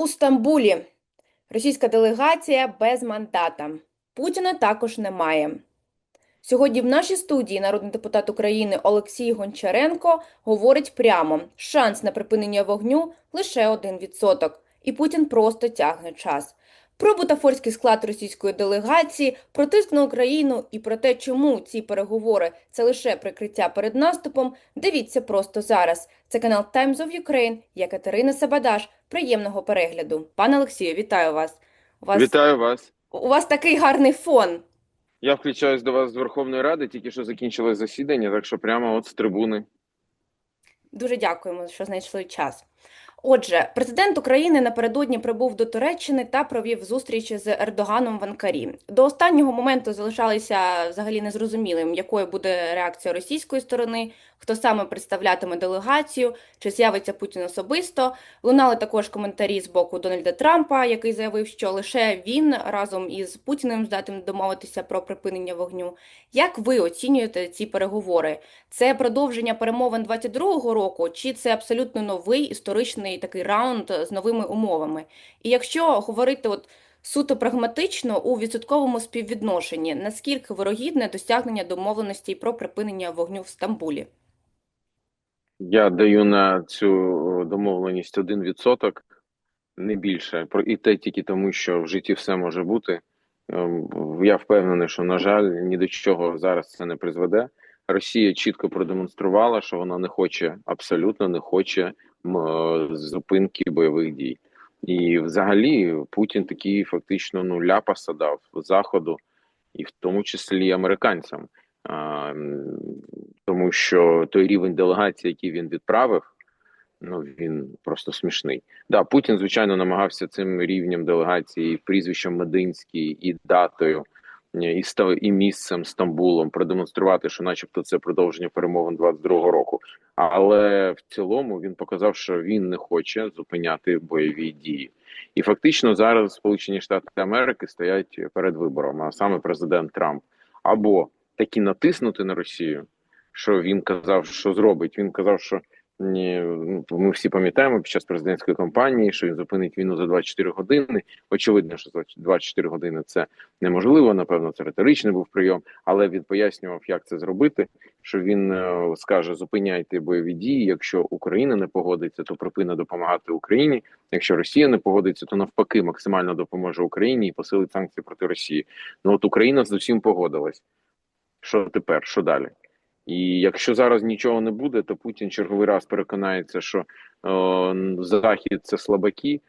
у Стамбулі. Російська делегація без мандата. Путіна також немає. Сьогодні в нашій студії народний депутат України Олексій Гончаренко говорить прямо: шанс на припинення вогню лише 1%. І Путін просто тягне час. Про бутафорський склад російської делегації, про тиск на Україну і про те, чому ці переговори це лише прикриття перед наступом. Дивіться просто зараз. Це канал Times of Ukraine. Я Катерина Сабадаш. Приємного перегляду. Пане Олексію, вітаю вас. У вас Вітаю вас. у вас такий гарний фон. Я включаюсь до вас з Верховної Ради, тільки що закінчилось засідання, так що прямо от з трибуни. Дуже дякуємо, що знайшли час. Отже, президент України напередодні прибув до Туреччини та провів зустріч з Ердоганом в Анкарі. До останнього моменту залишалися взагалі незрозумілим, якою буде реакція російської сторони, хто саме представлятиме делегацію, чи з'явиться Путін особисто. Лунали також коментарі з боку Дональда Трампа, який заявив, що лише він разом із Путіним здатен домовитися про припинення вогню. Як ви оцінюєте ці переговори? Це продовження перемовин 22-го року, чи це абсолютно новий історичний такий раунд з новими умовами? І якщо говорити от суто прагматично у відсотковому співвідношенні, наскільки вирогідне досягнення домовленості про припинення вогню в Стамбулі? Я даю на цю домовленість 1%, не більше. Про і те тільки тому, що в житті все може бути. Ем, Я впевнений, що на жаль, ні до чого зараз це не призведе. Росія чітко продемонструвала, що вона не хоче абсолютно не хоче зупинки бойових дій. І взагалі Путін такий фактично ну ляпаса дав заходу, і в тому числі американцям. Тому що той рівень делегації, який він відправив, ну він просто смішний. Да, Путін, звичайно, намагався цим рівнем делегації, прізвищем Мединський, і датою, і ста- і місцем Стамбулом продемонструвати, що, начебто, це продовження перемовин 22-го року. Але в цілому він показав, що він не хоче зупиняти бойові дії. І фактично зараз Сполучені Штати Америки стоять перед вибором, а саме президент Трамп або таки натиснути на Росію, що він казав, що зробить. Він казав, що ні, ну, ми всі пам'ятаємо під час президентської кампанії, що він зупинить війну за 24 години. Очевидно, що за 24 години це неможливо. Напевно, це риторичний був прийом, але він пояснював, як це зробити. Що він е, скаже: зупиняйте бойові дії. Якщо Україна не погодиться, то припине допомагати Україні. Якщо Росія не погодиться, то навпаки максимально допоможе Україні і посилить санкції проти Росії. Ну от Україна з усім погодилась. Що тепер? Що далі? І якщо зараз нічого не буде, то Путін черговий раз переконається, що е, Захід це слабаки,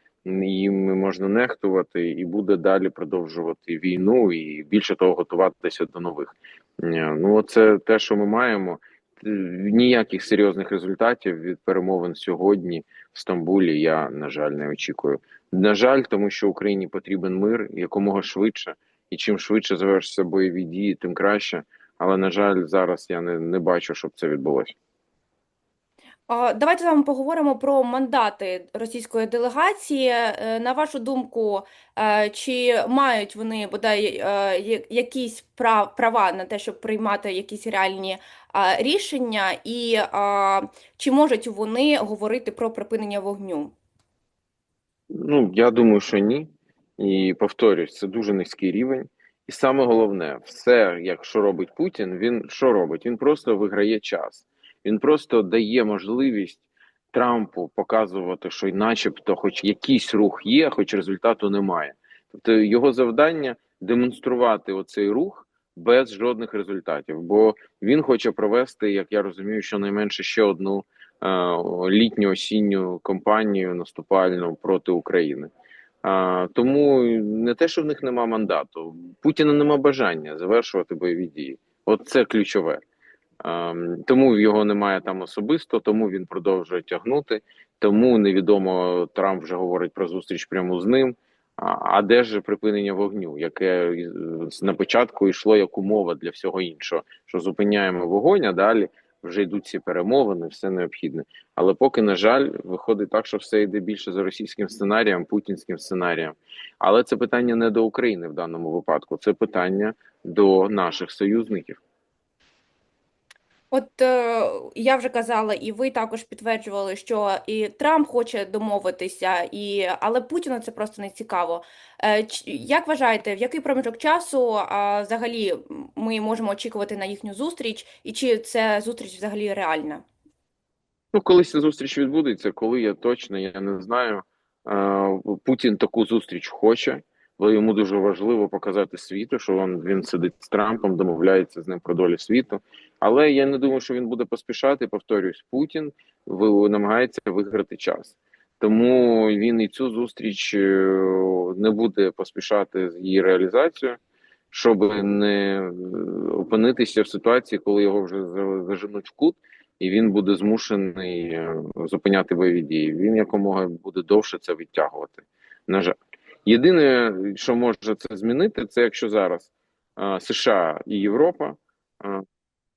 їм можна нехтувати, і буде далі продовжувати війну, і більше того, готуватися до нових. Е, Ну, це те, що ми маємо. Е, Ніяких серйозних результатів від перемовин сьогодні в Стамбулі я на жаль не очікую. На жаль, тому що Україні потрібен мир якомога швидше, і чим швидше завершаться бойові дії, тим краще. Але на жаль, зараз я не, не бачу, щоб це відбулося. Давайте з вами поговоримо про мандати російської делегації. Е, На вашу думку, е, чи мають вони бодай е, якісь права на те, щоб приймати якісь реальні рішення, і чи можуть вони говорити про припинення вогню? Ну я думаю, що ні. І повторюсь, це дуже низький рівень. Саме головне, все, як що робить Путін, він що робить? Він просто виграє час. Він просто дає можливість Трампу показувати, що начебто, хоч якийсь рух є, хоч результату немає. Тобто його завдання демонструвати оцей рух без жодних результатів. Бо він хоче провести, як я розумію, щонайменше ще одну е, літню осінню кампанію наступальну проти України. А, тому не те, що в них нема мандату, Путіна нема бажання завершувати бойові дії. От це ключове. А, тому його немає там особисто, тому він продовжує тягнути. Тому невідомо Трамп вже говорить про зустріч прямо з ним. А, а де ж припинення вогню, яке на початку йшло як умова для всього іншого, що зупиняємо вогонь, а далі вже йдуть ці перемовини, все необхідне. Але поки, на жаль, виходить так, що все йде більше за російським сценарієм, путінським сценарієм. Але це питання не до України в даному випадку, це питання до наших союзників. От е, я вже казала, і ви також підтверджували, що і Трамп хоче домовитися, і але Путіну це просто не цікаво. Е, як вважаєте, в який проміжок часу а, взагалі ми можемо очікувати на їхню зустріч, і чи це зустріч взагалі реальна? Ну, колись ця зустріч відбудеться, коли я точно, я не знаю. Е, Путін таку зустріч хоче, бо йому дуже важливо показати світу, що він, він сидить з Трампом, домовляється з ним про долю світу. Але я не думаю, що він буде поспішати. Повторюсь, Путін намагається виграти час. Тому він і цю зустріч е, не буде поспішати з її реалізацією, щоб не е, опинитися в ситуації, коли його вже заженуть в кут і він буде змушений е, зупиняти бойові дії. Він якомога буде довше це відтягувати. На жаль, єдине, що може це змінити, це якщо зараз США і Європа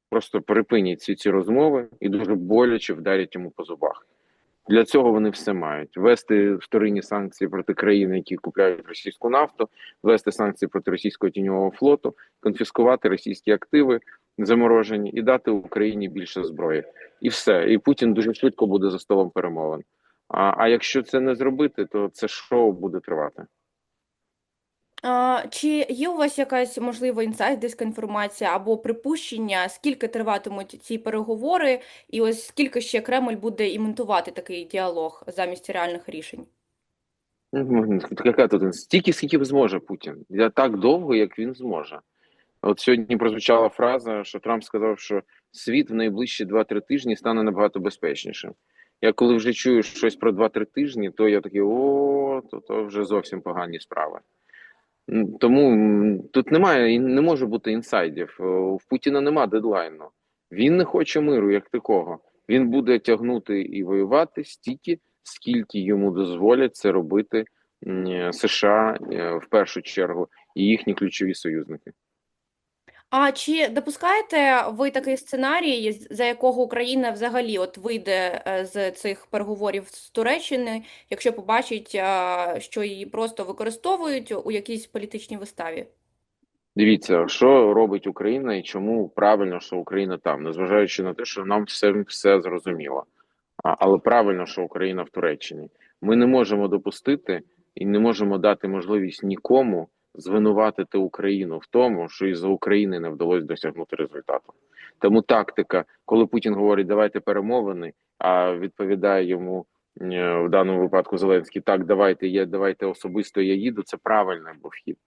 просто припинять ці ці розмови і дуже боляче вдарять йому по зубах. Для цього вони все мають ввести вторинні санкції проти країн, які купляють російську нафту, ввести санкції проти російського тіньового флоту, конфіскувати російські активи заморожені і дати Україні більше зброї, і все. І Путін дуже швидко буде за столом перемовин. А, а якщо це не зробити, то це шоу буде тривати. А, чи є у вас якась можливо інсайт, десь інформація або припущення, скільки триватимуть ці переговори, і ось скільки ще Кремль буде імітувати такий діалог замість реальних рішень? Яка тут стільки, скільки зможе Путін? Я так довго, як він зможе. От сьогодні прозвучала фраза, що Трамп сказав, що світ в найближчі 2-3 тижні стане набагато безпечнішим. Я коли вже чую щось про 2-3 тижні, то я такий о, то, то вже зовсім погані справи. Тому тут немає і не може бути інсайдів. В Путіна нема дедлайну. Він не хоче миру як такого. Він буде тягнути і воювати стільки, скільки йому дозволять це робити США е, в першу чергу і їхні ключові союзники. А чи допускаєте ви такий сценарій, за якого Україна взагалі от вийде е, з цих переговорів з Туреччини, якщо побачить, що її просто використовують у якійсь політичній виставі? Дивіться, що робить Україна і чому правильно, що Україна там, незважаючи на те, що нам все, все зрозуміло. Але правильно, що Україна в Туреччині. Ми не можемо допустити і не можемо дати можливість нікому звинуватити Україну в тому, що із-за України не вдалося досягнути результату. Тому тактика, коли Путін говорить, давайте перемовини, а відповідає йому е, в даному випадку Зеленський, так, давайте, я, давайте особисто я їду, це правильний був хід.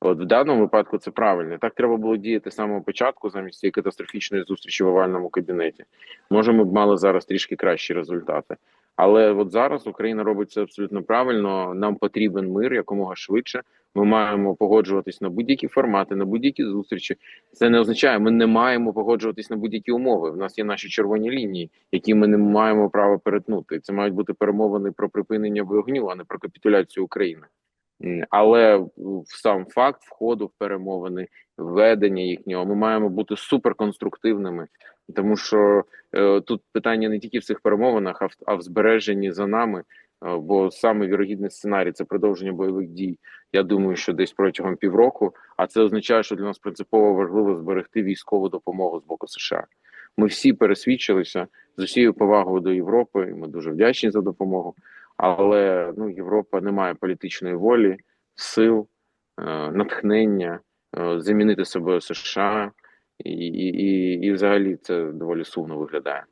От в даному випадку це правильно. Так треба було діяти з самого початку, замість цієї катастрофічної зустрічі в овальному кабінеті. Може, ми б мали зараз трішки кращі результати. Але от зараз Україна робить це абсолютно правильно. Нам потрібен мир якомога швидше. Ми маємо погоджуватись на будь-які формати, на будь-які зустрічі. Це не означає, ми не маємо погоджуватись на будь-які умови. В нас є наші червоні лінії, які ми не маємо права перетнути. Це мають бути перемовини про припинення вогню, а не про капітуляцію України. Але сам факт входу в перемовини, ведення їхнього, ми маємо бути суперконструктивними, тому що е, тут питання не тільки в цих перемовинах, а в, а в збереженні за нами. Е, бо саме вірогідний сценарій це продовження бойових дій. Я думаю, що десь протягом півроку. А це означає, що для нас принципово важливо зберегти військову допомогу з боку США. Ми всі пересвідчилися з усією повагою до Європи. і Ми дуже вдячні за допомогу. Але ну Європа не має політичної волі, сил, е, натхнення е, замінити собою США, і, і, і, і взагалі це доволі сумно виглядає.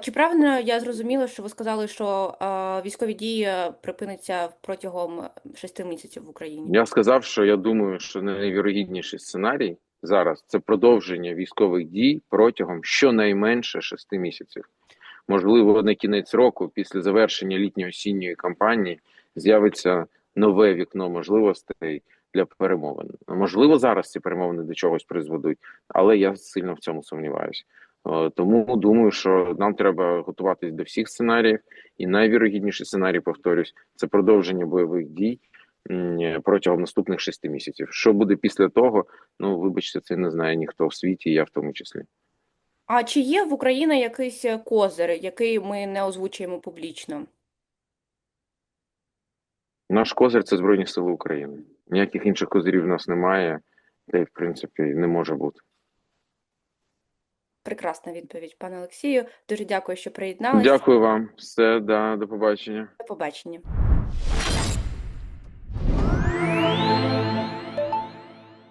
Чи правильно я зрозуміла, що ви сказали, що а, військові дії припиняться протягом шести місяців в Україні? Я сказав, що я думаю, що найвірогідніший сценарій зараз це продовження військових дій протягом щонайменше шести місяців. Можливо, на кінець року, після завершення літньо-осінньої кампанії, з'явиться нове вікно можливостей для перемовин. Можливо, зараз ці перемовини до чогось призведуть, але я сильно в цьому сумніваюся. Е, Тому думаю, що нам треба готуватись до всіх сценаріїв, і найвірогідніший сценарій, повторюсь, це продовження бойових дій протягом наступних шести місяців. Що буде після того? Ну вибачте, це не знає ніхто в світі, я в тому числі. А чи є в Україні якийсь козир, який ми не озвучуємо публічно? Наш козир це Збройні Сили України. Ніяких інших козирів в нас немає, та й в принципі не може бути. Прекрасна відповідь, пане Олексію. Дуже дякую, що приєдналися. Дякую вам. Все, да, до побачення. До побачення.